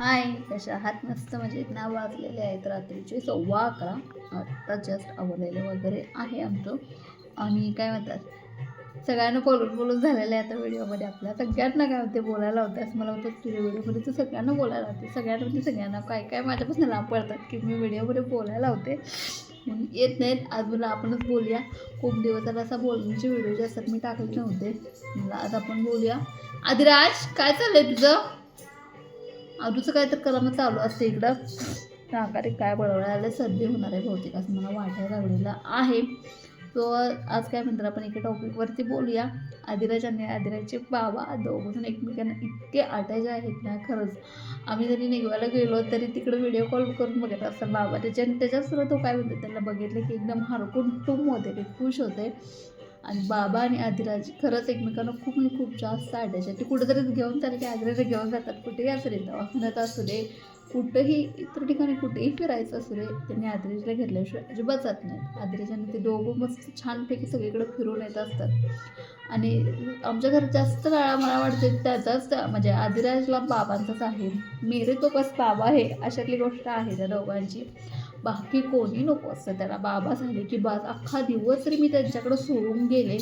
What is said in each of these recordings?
हाय कशा आहात? मस्त मजेत. नाव वाजलेले आहेत रात्रीचे. सव्वा अकरा. आत्ता जस्ट आवरलेले वगैरे आहे आमचं. आणि काय म्हणतात? सगळ्यांना बोलून बोलून झालेलं आहे आता व्हिडिओमध्ये आपल्या. सगळ्यांना काय होते? बोलायला होतं असं मला होतं तुझ्या व्हिडिओमध्ये तू सगळ्यांना बोलायला होते. सगळ्यांना म्हणजे सगळ्यांना काय काय माझ्यापासून लांब पडतात की मी व्हिडिओमध्ये बोलायला होते. म्हणून येत नाहीत. आज मला आपणच बोलूया. खूप दिवसाला असा बोलण्याचे व्हिडिओ जे असतात मी टाकले नव्हते. मला आज आपण बोलूया. आदिराज काय चाललंय तुझं? आजूचं काय तर कलम चालू असते इकडं. नाकारे काय बळवळायला आलं सर्दी होणार आहे बहुतेक असं मला वाटायला लागलेलं आहे. तो आज काय म्हणतात आपण एका टॉपिकवरती बोलूया. आदिराज आणि आदिराजचे बाबा दोघंजण एकमेकांना इतके अटॅच आहेत ना खरंच. आम्ही जरी निघवायला गेलो तरी तिकडे व्हिडिओ कॉल करून बघत असतात बाबा त्याच्या त्याच्यासुद्धा तो काय म्हणतो त्याला बघितलं की एकदम हरकून टूम होते ते खुश होते आणि बाबा आणि आदिराज खरंच एकमेकांना खूप म्हणजे खूप जास्त आटायचे ते कुठेतरी घेऊन चालले की आदिराज घेऊन जातात. कुठेही असू दे दवाखान्यात असू दे कुठंही इतर ठिकाणी कुठेही फिरायचं असू दे त्यांनी आदिराजला घेतल्याशिवाय अजिबात जात नाहीत आदिराजाने ते दोघं मस्त छानपैकी सगळीकडे फिरून येत असतात. आणि आमच्या घरात जास्त काळा मला वाटते त्याचाच म्हणजे आदिराजला बाबांचाच आहे. मेरे तो कस बाबा आहे अशातली गोष्ट आहे त्या दोघांची. बाकी कोणी नको असतं त्याला. बाबा झाले की बास. अख्खा दिवस तरी मी त्यांच्याकडे सोडून गेले.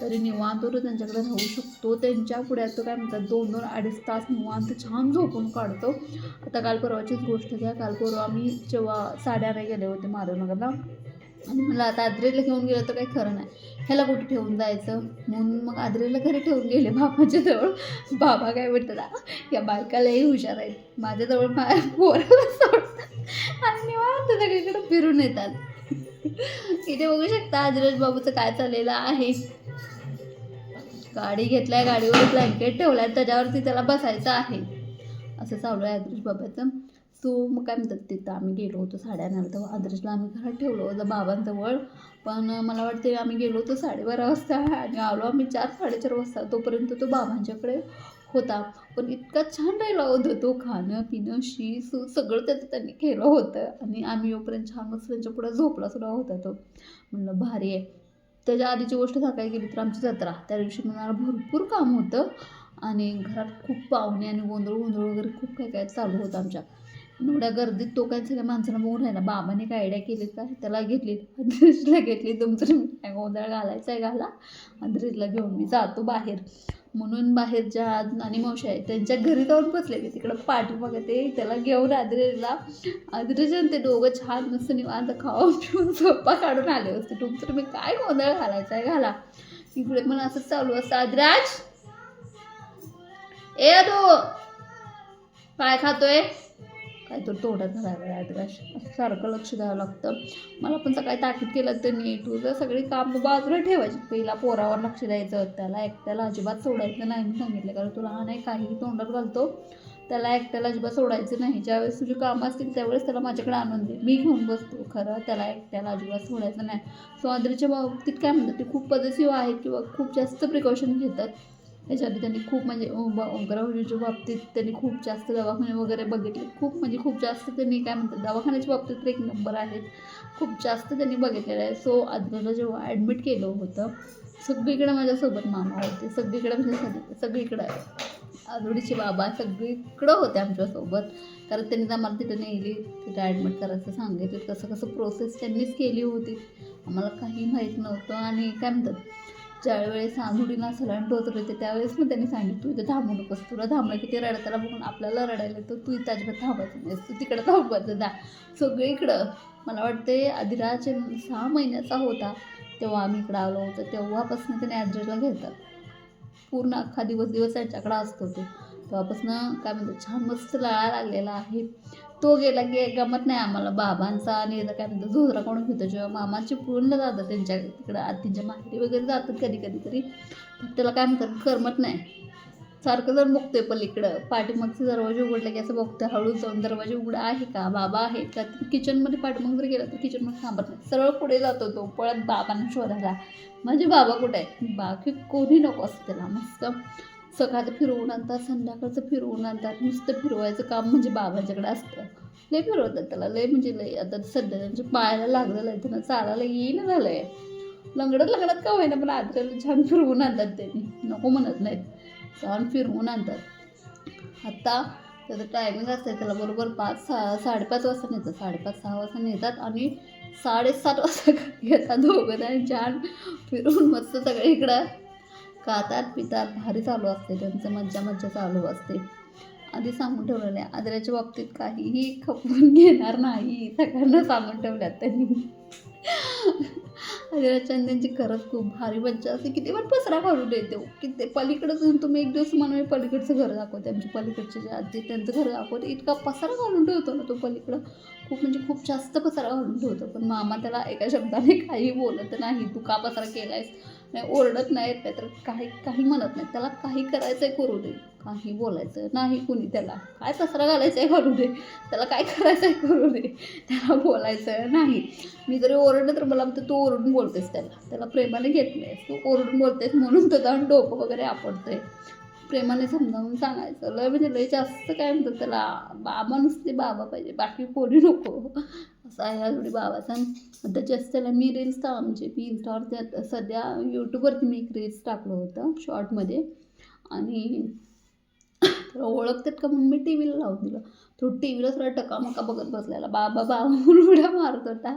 तरी निवांत तो त्यांच्याकडे राहू शकतो. त्यांच्या पुढे तो काय म्हणतात दोन दोन अडीच तास निवांत छान झोपून काढतो. आता काल परवाचीच गोष्ट घ्या. काल परवा आम्ही जेव्हा साड्याने गेले होते माधवनगरला आणि मला आता आद्रेला घेऊन गेलं तर काही खरं नाही. ह्याला कुठे ठेवून जायचं? म्हणून मग आद्रेला घरी ठेवून गेले बाबाच्या जवळ बाबा काय म्हणतात या बायकालाही हुशार आहेत. माझ्याजवळ माझ्या पोराला सोडतात. आणि निवांत सगळीकडे फिरून येतात. इथे बघू शकता आदिराज बाबूचं काय चाललेलं आहे. गाडी घेतलाय गाडीवर ब्लँकेट ठेवलाय त्याच्यावरती त्याला बसायचं आहे. असं चालू आहे आदर्श बाबाचं. सो मग काय म्हणतात तिथं आम्ही गेलो होतो साड्या आणायला तेव्हा आदर्शला आम्ही घरात ठेवलं होतं बाबांजवळ. पण मला वाटते आम्ही गेलो होतो साडेबारा वाजता आणि आलो आम्ही चार साडेचार वाजता. तोपर्यंत तो बाबांच्याकडे होता. पण इतका छान राहिला होता तो खाणं पिणं शी सू सगळं त्याचं त्यांनी केलं होतं. आणि आम्ही येऊपर्यंत छान मस्त त्यांच्या पुढे झोपला सुद्धा होता तो. म्हणलं भारी आहे. त्याच्या आधीची गोष्ट सांगायला गेली तर आमची जत्रा. त्या दिवशी मला भरपूर काम होतं. आणि घरात खूप पाहुणे आणि गोंधळ गोंधळ वगैरे खूप काय काय चालू होतं आमच्या. एवढ्या गर्दीत तो काय सगळ्या माणसांना बघून राहिला बाबाने काय आयडिया केली का? त्याला घेतली अंधरीजला घेतली तुमचं काय गोंधळ घालायचा आहे घाला अंधरीजला घेऊन मी जातो बाहेर. म्हणून बाहेरच्या आणि मावशी आहेत त्यांच्या घरी जाऊन बसले ते. तिकडं पाठी बघते त्याला घेऊन आदिरेला आदिरेजन ते दोघं छान मस्त निवांत खाऊन पिऊन झोपा काढून आले होते. तुमचं तुम्ही काय गोंधळ घालायचा आहे घाला. इकडे पण असं चालू असतं आदराज ए तू काय खातोय? काय तर तोंडात घालायला आदिराज सारखं लक्ष द्यावं लागतं. मला पण सकाळी ताकीद केलं तर नीट. तुझं सगळी काम बाजूला ठेवायची. पहिला पोरावर लक्ष द्यायचं. त्याला एकट्याला अजिबात सोडायचं नाही. मी सांगितलं कारण तुला लहान आहे काही तोंडात घालतो त्याला एकट्याला अजिबात सोडायचं नाही. ज्यावेळेस तुझी कामं असतील त्यावेळेस त्याला माझ्याकडे आणून दे. मी घेऊन बसतो. खरं त्याला एकट्याला अजिबात सोडायचं नाही. सो आदरीच्या बाबतीत काय म्हणतात ते खूप पदसिव आहेत किंवा खूप जास्त प्रिकॉशन घेतात. त्याच्यासाठी त्यांनी खूप म्हणजे ओंकरावजीच्या बाबतीत त्यांनी खूप जास्त दवाखाने वगैरे बघितले. खूप म्हणजे खूप जास्त त्यांनी काय म्हणतात दवाखान्याच्या बाबतीत तर एक नंबर आहेत. खूप जास्त त्यांनी बघितलेलं आहे. सो आदराला जेव्हा ॲडमिट केलं होतं सगळीकडे माझ्यासोबत मामा होते. सगळीकडे म्हणजे सगळीकडे आजोडीचे बाबा सगळीकडं होते आमच्यासोबत. कारण त्यांनी आम्हाला तिथं नेली तिथं ॲडमिट करायचं सांगितलं. कसं कसं प्रोसेस त्यांनीच केली होती. आम्हाला काही माहीत नव्हतं. आणि काय म्हणतात ज्यावेळेस आंधुडीला सलाईन टोचत होते त्यावेळेस मग त्यांनी सांगितलं तू इथं थांबू नकोस तुला थांबलं की ते रडताना बघून आपल्याला रडायला तर तू इथं अजिबात थांबायचं नाहीस तू तिकडं थांबायचं जा. सगळीकडं मला वाटते आदिराज सहा महिन्याचा होता तेव्हा आम्ही इकडं आलो होतो तेव्हापासून त्याने ॲडजस्टला घेतात पूर्ण अख्खा दिवस दिवस त्यांच्याकडं असतो तो तेव्हापासून काय म्हणतात छान मस्त लळा लागलेला आहे. तो गेला की गमत नाही आम्हाला. बाबांचा आणि काय म्हणतो झोजरा कोण घेतो जेव्हा मामाची पूर्ण जातात त्यांच्या तिकडं आत्तीच्या माहेरी वगैरे जातात कधी कधी तरी त्याला काय म्हणतात करमत नाही. सारखं जर बघतोय पलीकडं पाठीमागचे दरवाजे उघडले की असं बघतोय हळू जाऊन दरवाजे उघडा आहे का? बाबा आहे का? किचनमध्ये पाठीमाग जर गेला तर किचनमध्ये थांबत नाही. सरळ पुढे जातो तो पळत बाबांना शोधायला. म्हणजे बाबा कुठे आहे बाकी कोणी नको असतं त्याला मस्त. सकाळचं फिरवून आणतात संध्याकाळचं फिरवून आणतात. नुसतं फिरवायचं काम म्हणजे बाबांच्याकडे असतं. लय फिरवतात त्याला. लय म्हणजे लय. आता सध्या त्यांच्या पायाला लागलेलं आहे. त्यांना चालायला येईन झालं आहे लंगडत लंगडत का होईना पण आजकाल छान फिरवून आणतात त्यांनी नको म्हणत नाहीत. छान फिरवून आणतात. आत्ता त्याचं टायमिंग असतं त्याला बरोबर पाच सहा साडेपाच वाजता नेतात. साडेपाच सहा वाजता नेतात आणि साडेसात वाजता घेतात येतात दोघं आणि छान फिरून मस्त सगळे इकडं खातात पितात भारी चालू असते त्यांचं मज्जा मज्जा चालू असते. आधी सांगून ठेवलेलं आहे आदऱ्याच्या बाबतीत काहीही खपवून घेणार नाही. सगळ्यांना सांगून ठेवल्यात त्यांनी. आदऱ्याच्या त्यांची खरंच खूप भारी मज्जा असते. किती पण पसरा काढून देते किती पलीकडं जाऊन तुम्ही एक दिवस म्हणून पलीकडचं घर दाखवते. आमची पलीकडचे जे आजी त्यांचं घर दाखवते. इतका पसारा काढून ठेवतो ना तो पलीकडं. खूप म्हणजे खूप जास्त पसारा घालून ठेवतो. पण मामा त्याला एका शब्दाने काही बोलत नाही. तू का पसारा केलायस? नाही ओरडत नाही नाही तर काही काही म्हणत नाही त्याला काही करायचं आहे करू दे. काही बोलायचं नाही कुणी त्याला. काय कचरा घालायचा आहे करू दे. त्याला काय करायचं आहे करू दे. त्याला बोलायचं नाही. मी जरी ओरडलं तर मला म्हणतो तू ओरडून बोलतेस त्याला. त्याला प्रेमाने घेत नाहीस. तू ओरडून बोलतेस म्हणून तर जाऊन डोकं वगैरे आपडतंय प्रेमाने समजावून सांगायचं. लय म्हणजे लय जास्त काय म्हणतात त्याला बाबा नुसते बाबा पाहिजे बाकी कोणी नको. असं आहे हा बाबाचा. आणि जास्त त्याला मी रील्स टा म्हणजे मी इंस्टावर त्यात सध्या यूट्यूबवरती मी एक रील्स टाकलं होतं शॉर्टमध्ये आणि त्याला ओळखतात का म्हणून मी टी व्हीला लावून दिलं. तो टी व्हीला सगळा टकामका बघत बसलेला बाबा बाबा म्हणून उड्या मारत होता.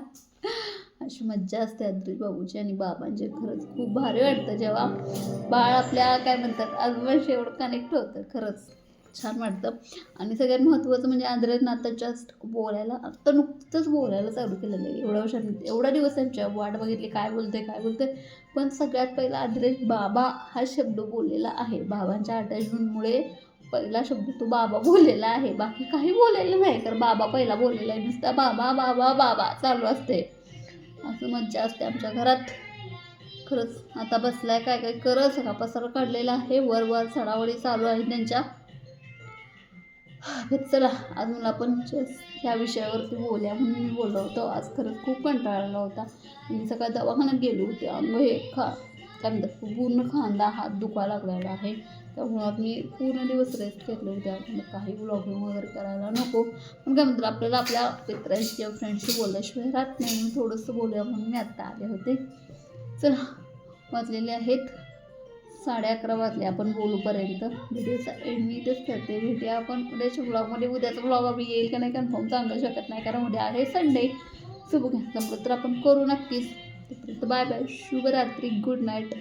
अशी मज्जा असते अद्री बाबूची आणि बाबांची खरंच खूप भारी वाटतं जेव्हा बाळ आपल्या काय म्हणतात आजोबांशी एवढं कनेक्ट होतं खरंच. छान वाटतं. आणि सगळ्यात महत्त्वाचं म्हणजे आंध्रात आता जस्ट बोलायला आत्ता नुकतंच बोलायला चालू केलेलं आहे. एवढ्या वर्षांनी एवढा दिवस त्यांच्या वाट बघितली काय बोलते काय बोलते पण सगळ्यात पहिला आंध्रेश बाबा हा शब्द बोललेला आहे. बाबांच्या अटॅचमेंटमुळे पहिला शब्द तो बाबा बोललेला आहे. बाकी काही बोललेलं नाही तर बाबा पहिला बोललेला आहे. नुसता बाबा बाबा बाबा चालू असते असं मज्जा असते आमच्या घरात. खरंच आता बसलाय काय काय करत सगळा पसार काढलेला आहे. वर वर चढावळी चालू आहे त्यांच्या. चला. आज मला आपण चेस ह्या विषयावरती बोलल्या म्हणून मी बोललो होतो. आज खरंच खूप कंटाळला होता. मी सकाळ दवाखान्यात गेलो होते. अंग हे खा काय म्हणतात पूर्ण खांदा हात दुखा लागलेला आहे. त्यामुळं मी पूर्ण दिवस रेस्ट घेतले होते. काही ब्लॉगिंग वगैरे करायला नको. पण काय म्हणतात आपल्याला आपल्या मित्रांशी किंवा फ्रेंडशी बोलल्याशिवाय राहत नाही. म्हणून थोडंसं बोलूया म्हणून मी आत्ता आले होते. चला वाजलेले आहेत. साडे अकरा वाजले. आपण बोलूपर्यंत व्हिडिओचा एंड मी इथेच करते भेटूया आपण उद्याच्या ब्लॉगमध्ये उद्याचा ब्लॉग आम्ही येईल का नाही कन्फर्म सांगू शकत नाही. कारण उद्या आहे संडे शुभ जमलं तर आपण करू नक्कीच. तोपर्यंत बाय बाय शुभरात्री. Good night